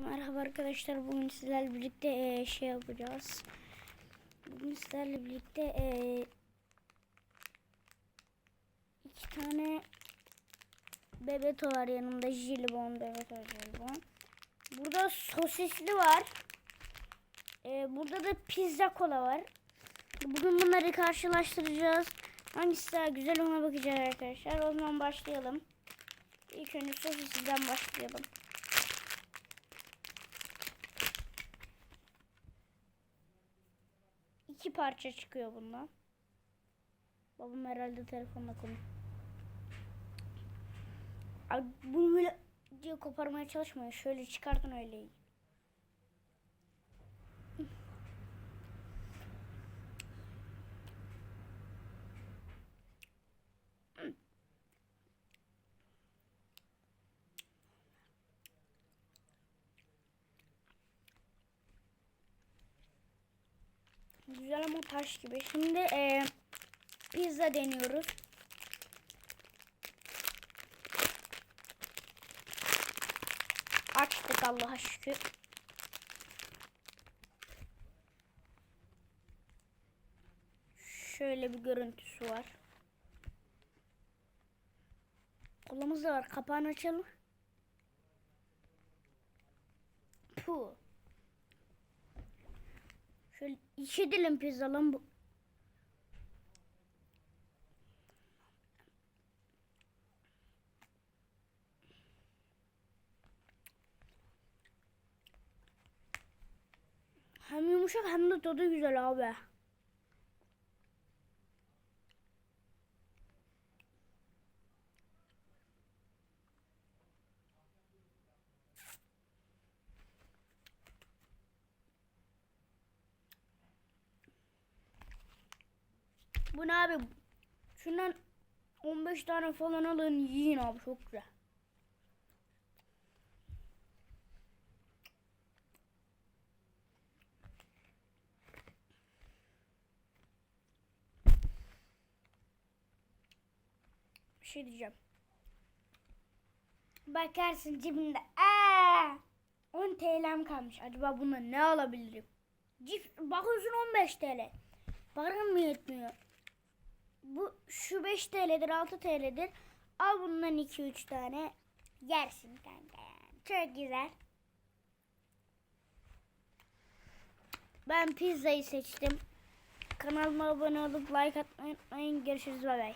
Merhaba arkadaşlar. Bugün sizlerle birlikte eee, şey yapacağız. Bugün sizlerle birlikte eee, iki tane Bebeto var yanımda. Jilbon, Bebeto, Jilbon. Burada sosisli var. Eee, burada da pizza kola var. Bugün bunları karşılaştıracağız. Hangisi daha güzel ona bakacağız arkadaşlar. O zaman başlayalım. İlk önce sosisliden başlayalım. İki parça çıkıyor bundan. Babam herhalde telefonla konuş. Abi bunu böyle diye koparmaya çalışmayın. Şöyle çıkartın öyle. Güzel ama taş gibi. Şimdi eee, pizza deniyoruz. Açtık Allah'a şükür. Şöyle bir görüntüsü var. Kolamız da var. Kapağını açalım. Puh. Şöyle iki dilim pizza lan bu. Hem yumuşak hem de tadı güzel abi. Bu ne abi? Şundan 15 tane falan alın yiyin abi çok güzel. Bir şey diyeceğim. Bakarsın cebinde aa 10 TL'm kalmış. Acaba buna ne alabilirim? Cips bakıyorsun 15 TL. Param mı yetmiyor? Bu şu 5 TL'dir 6 TL'dir. Al bundan 2-3 tane. Yersin kanka. Çok güzel. Ben pizzayı seçtim. Kanalıma abone olup like atmayı unutmayın. Görüşürüz bay bay.